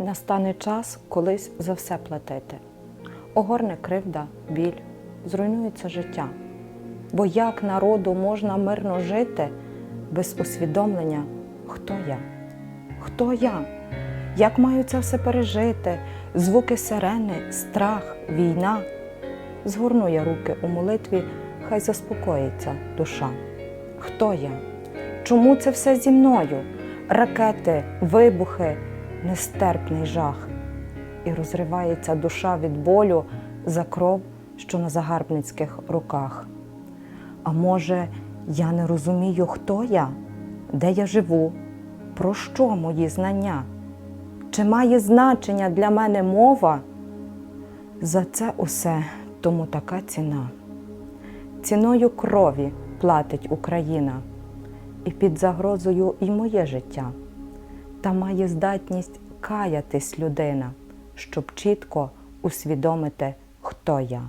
Настане час колись за все платити. Огорне кривда, біль, зруйнується життя. Бо як народу можна мирно жити без усвідомлення, хто я? Хто я? Як маю це все пережити? Звуки сирени, страх, війна. Згорну я руки у молитві, хай заспокоїться душа. Хто я? Чому це все зі мною? Ракети, вибухи, нестерпний жах. І розривається душа від болю за кров, що на загарбницьких руках. А може, я не розумію, хто я, де я живу, про що мої знання? Чи має значення для мене мова? За це усе тому така ціна. Ціною крові платить Україна, і під загрозою і моє життя. Та має здатність каятись людина, щоб чітко усвідомити, хто я.